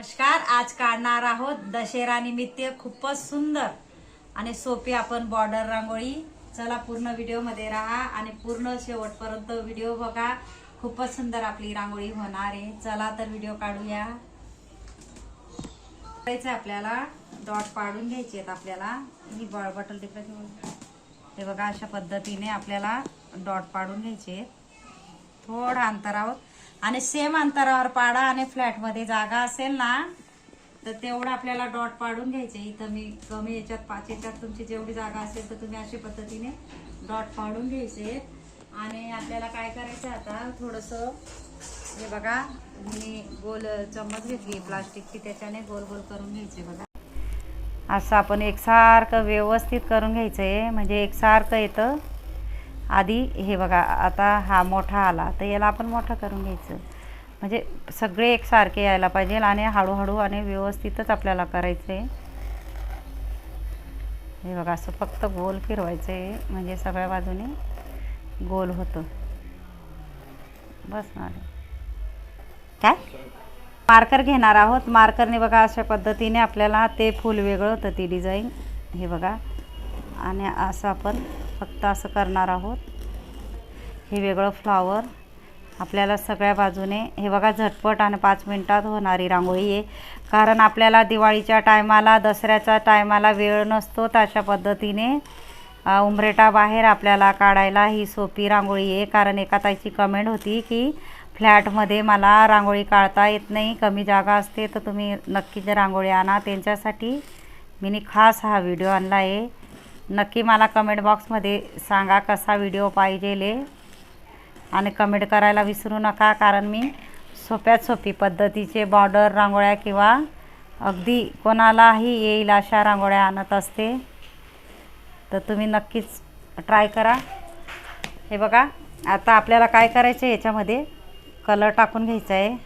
नमस्कार आज काढणार आहोत दशेरा निमित्त खूपच सुंदर आणि सोपी आपण बॉर्डर रांगोळी. चला पूर्ण व्हिडिओमध्ये राहा आणि पूर्ण शेवटपर्यंत व्हिडिओ बघा. खूपच सुंदर आपली रांगोळी होणार आहे. चला तर व्हिडिओ काढूया. करायचं आपल्याला. डॉट पाडून घ्यायचे आहेत आपल्याला. ही बॉ- बॉटल टिपराची ते बघा अशा पद्धतीने आपल्याला डॉट पाडून घ्यायचे आहेत. थोडं अंतरावर आणि सेम अंतरावर पाडा आणि फ्लॅटमध्ये जागा असेल ना तर तेवढं आपल्याला डॉट पाडून घ्यायचे. इथं मी कमी याच्यात पाच याच्यात तुमची जेवढी जागा असेल तर तुम्ही अशा पद्धतीने डॉट पाडून घ्यायचे. आणि आपल्याला काय करायचं आता थोडंसं हे बघा मी गोल चम्मच घेतली प्लास्टिकची त्याच्याने गोल गोल करून घ्यायचे बघा. असं आपण एकसारखं व्यवस्थित करून घ्यायचं आहे म्हणजे एकसारखं येतं. आधी हे बघा आता हा मोठा आला तर याला आपण मोठा करून घ्यायचं. म्हणजे सगळे एकसारखे यायला पाहिजे आणि हळूहळू आणि व्यवस्थितच आपल्याला करायचं आहे हे बघा असं फक्त गोल फिरवायचं आहे म्हणजे सगळ्या बाजूने गोल होतं. बस ना काय? मार्कर घेणार आहोत. मार्करने बघा अशा पद्धतीने आपल्याला ते फूल वेगळं होतं ती डिझाईन. हे बघा. आणि असं आपण फक्त असं करणार आहोत. हे वेगळं फ्लॉवर आपल्याला सगळ्या बाजूने हे बघा झटपट आणि पाच मिनटात होणारी रांगोळी आहे. कारण आपल्याला दिवाळीच्या टायमाला दसऱ्याच्या टायमाला वेळ नसतो तशा पद्धतीने उंबरेटा बाहेर आपल्याला काढायला ही सोपी रांगोळी आहे. कारण एका ताईची कमेंट होती की फ्लॅटमध्ये मला रांगोळी काढता येत नाही कमी जागा असते तर तुम्ही नक्की जे रांगोळी आणा. त्यांच्यासाठी मी खास हा व्हिडिओ आणला आहे. नक्की मला कमेंट बॉक्समध्ये सांगा कसा व्हिडिओ पाहिजेले. आणि कमेंट करायला विसरू नका कारण मी सोप्यात सोपी पद्धतीचे बॉर्डर रांगोळ्या किंवा अगदी कोणालाही येईल अशा रांगोळ्या आणत असते. तर तुम्ही नक्कीच ट्राय करा. हे बघा आता आपल्याला काय करायचं आहे याच्यामध्ये? कलर टाकून घ्यायचा आहे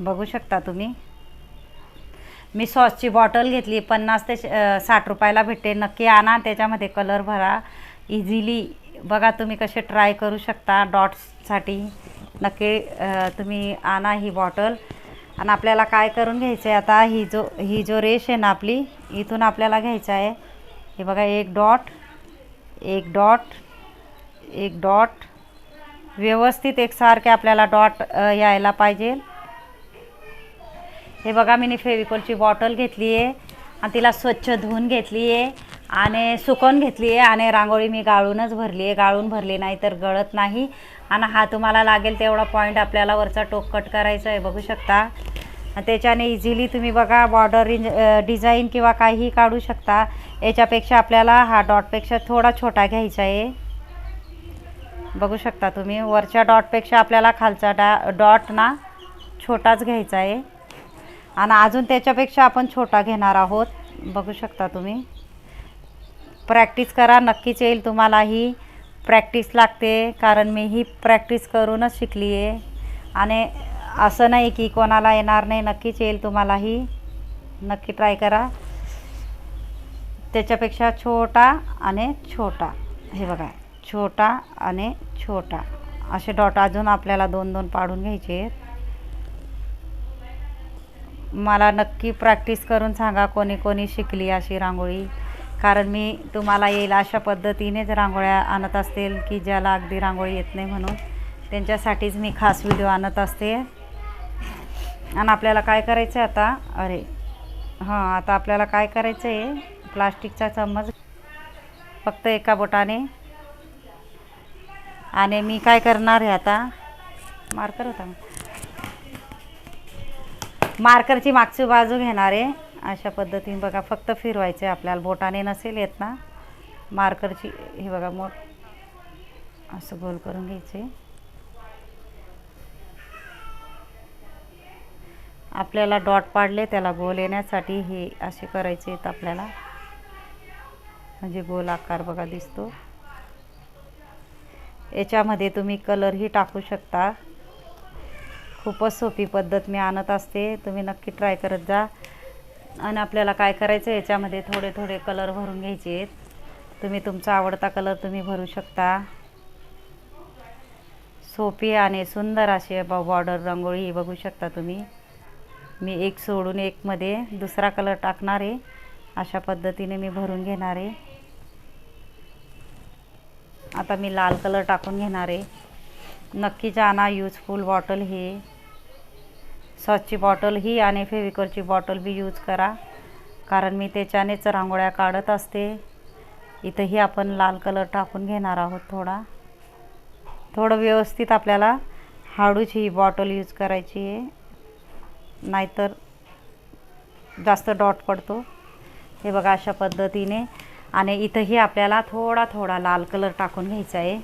बघू शकता तुम्ही. मी सॉसची बॉटल घेतली पन्नास ते साठ रुपयाला भेटते. नक्की आणा त्याच्यामध्ये कलर भरा. इझिली बघा तुम्ही कसे ट्राय करू शकता डॉट्ससाठी नक्की तुम्ही आणा ही बॉटल. आणि आपल्याला काय करून घ्यायचं आहे आता ही जो ही जो रेश आहे ना आपली इथून आपल्याला घ्यायचं आहे. हे बघा एक डॉट एक डॉट एक डॉट व्यवस्थित एकसारखे आपल्याला डॉट यायला पाहिजे. हे बघा मी फेविकॉलची बॉटल घेतली आहे आणि तिला स्वच्छ धुवून घेतली आहे आणि सुकवून घेतली आहे आणि रांगोळी मी गाळूनच भरली आहे गाळून भरली नाही तर गळत नाही. आणि हा तुम्हाला लागेल तेवढा पॉईंट आपल्याला वरचा टोक कट करायचा आहे बघू शकता. आणि त्याच्याने इझिली तुम्ही बघा बॉर्डर डिझाईन किंवा काहीही काढू शकता. याच्यापेक्षा आपल्याला हा डॉटपेक्षा थोडा छोटा घ्यायचा आहे बघू शकता तुम्ही वरच्या डॉटपेक्षा आपल्याला खालचा डा डॉट ना छोटाच घ्यायचा आहे आणि अजून त्याच्यापेक्षा आपण छोटा घेणार आहोत. बघू शकता तुम्ही. प्रॅक्टिस करा नक्कीच येईल तुम्हालाही. प्रॅक्टिस लागते कारण मी ही प्रॅक्टिस करूनच शिकली आहे आणि असं नाही की कोणाला येणार नाही नक्कीच येईल तुम्हालाही. नक्की ट्राय करा. त्याच्यापेक्षा छोटा आणि छोटा. हे बघा छोटा आणि छोटा. असे डॉट अजून आपल्याला दोन दोन पाडून घ्यायचे आहेत. मला नक्की प्रॅक्टिस करून सांगा कोणी कोणी शिकली अशी रांगोळी. कारण मी तुम्हाला येईल अशा पद्धतीनेच रांगोळ्या आणत असतील की ज्याला अगदी रांगोळी येत नाही म्हणून. त्यांच्यासाठीच मी खास व्हिडिओ आणत असते. आणि आपल्याला काय करायचं आहे आता? अरे हां आता आपल्याला काय करायचं आहे प्लास्टिकचा चम्मच फक्त एका बोटाने. आणि मी काय करणार आहे आता? मार्कर होता. मार्करची मागची बाजू घेणार. आहे अशा पद्धतीने बघा फक्त फिरवायचे आपल्याला. बोटाने नसेल येत ना. मार्करची हे बघा मोठ. असं गोल करून घ्यायचे. आपल्याला डॉट पाडले त्याला गोल येण्यासाठी हे असे करायचे आहेत आपल्याला. म्हणजे गोल आकार बघा दिसतो. याच्यामध्ये तुम्ही कलरही टाकू शकता. खूपच सोपी पद्धत मी आणत असते. तुम्ही नक्की ट्राय करत जा. आणि आपल्याला काय करायचं याच्यामध्ये थोडे थोडे कलर भरून घ्यायचे आहेत. तुम्ही तुमचा आवडता कलर तुम्ही भरू शकता. सोपी आणि सुंदर अशी बॉर्डर रांगोळी बघू शकता तुम्ही. मी एक सोडून एकमध्ये दुसरा कलर टाकणार आहे. अशा पद्धतीने मी भरून घेणार आहे. आता मी लाल कलर टाकून घेणार आहे. नक्कीच आणा यूजफुल बॉटल ही. सॉसची बॉटल ही आणि फेविकॉलची बॉटल बी यूज करा. कारण मी त्याच्यानेच रांगोळ्या काढत असते. इथंही आपण लाल कलर टाकून घेणार आहोत थोडा. थोडं व्यवस्थित आपल्याला हाडूच ही बॉटल यूज करायची आहे. नाहीतर जास्त डॉट पडतो. हे बघा अशा पद्धतीने. आणि इथंही आपल्याला थोडा थोडा लाल कलर टाकून घ्यायचा आहे.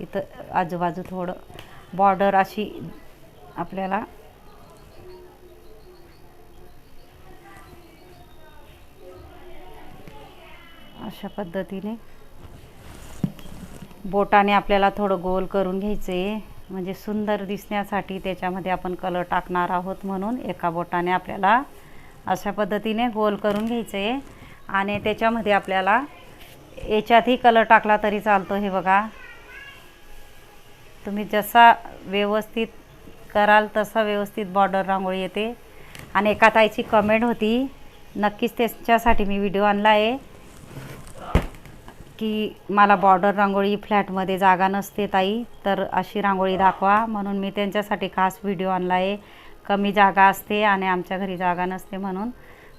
इथं आजूबाजू थोडं बॉर्डर अशी आपल्याला अशा पद्धतीने. बोटाने आपल्याला थोडं गोल करून घ्यायचं. आहे म्हणजे सुंदर दिसण्यासाठी त्याच्यामध्ये आपण कलर टाकणार आहोत म्हणून एका बोटाने आपल्याला अशा पद्धतीने गोल करून घ्यायचं. आहे आणि त्याच्यामध्ये आपल्याला याच्यातही कलर टाकला तरी चालतो हे बघा. तुम्ही जसा व्यवस्थित कराल तसा व्यवस्थित बॉर्डर रांगोळी येते. आणि एका ताईची कमेंट होती. नक्कीच त्याच्यासाठी मी व्हिडिओ आणला आहे. की मला बॉर्डर रांगोळी फ्लॅटमध्ये जागा नसते ताई तर अशी रांगोळी दाखवा. म्हणून मी त्यांच्यासाठी खास व्हिडिओ आणला आहे कमी जागा असते आणि आमच्या घरी जागा नसते म्हणून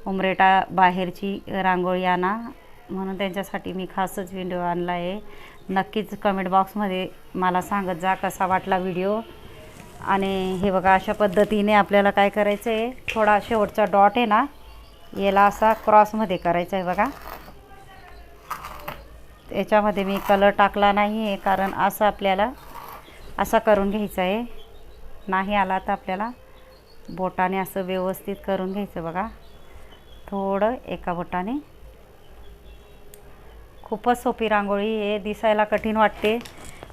उमरेटा बाहेरची रांगोळी आणा. म्हणून त्यांच्यासाठी मी खासच व्हिडिओ आणला आहे नक्कीच कमेंट बॉक्समध्ये मला सांगत जा कसा वाटला व्हिडिओ आणि हे बघा अशा पद्धतीने आपल्याला काय करायचं आहे थोडा शेवटचा डॉट आहे ना याला असा क्रॉसमध्ये करायचा आहे बघा. याच्यामध्ये मी कलर टाकला नाही आहे कारण असं आपल्याला असा करून घ्यायचा आहे नाही आला तर आपल्याला बोटाने असं व्यवस्थित करून घ्यायचं बघा. थोडं एका बोटाने. खूपच सोपी रांगोळी हे दिसायला कठीण वाटते.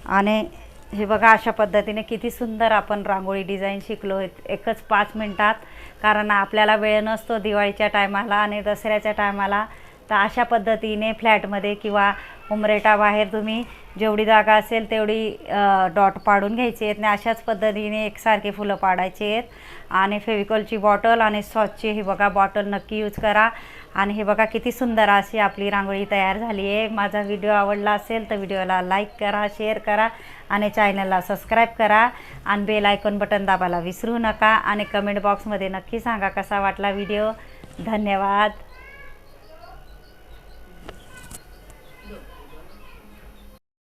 आणि हे बघा अशा पद्धतीने किती सुंदर आपण रांगोळी डिझाईन शिकलो. एकच पाच मिनटात कारण आपल्याला वेळ नसतो दिवाळीच्या टायमाला आणि दसऱ्याच्या टायमाला तर अशा पद्धतीने फ्लॅटमध्ये किंवा उमरेटा बाहेर तुम्ही जेवढी जागा असेल तेवढी डॉट पाडून घ्यायची आहेत. आणि अशाच पद्धतीने एकसारखे फुलं पाडायचे आहेत. आणि फेविकॉलची बॉटल आणि सॉसची ही बघा बॉटल नक्की यूज करा. आणि हे बघा किती सुंदर अशी आपली रांगोळी तयार झाली आहे. माझा व्हिडिओ आवडला असेल तर व्हिडिओला लाईक करा शेअर करा आणि चॅनलला सबस्क्राईब करा. आणि बेल आयकॉन बटन दाबायला विसरू नका. आणि कमेंट बॉक्समध्ये नक्की सांगा कसा वाटला व्हिडिओ. धन्यवाद.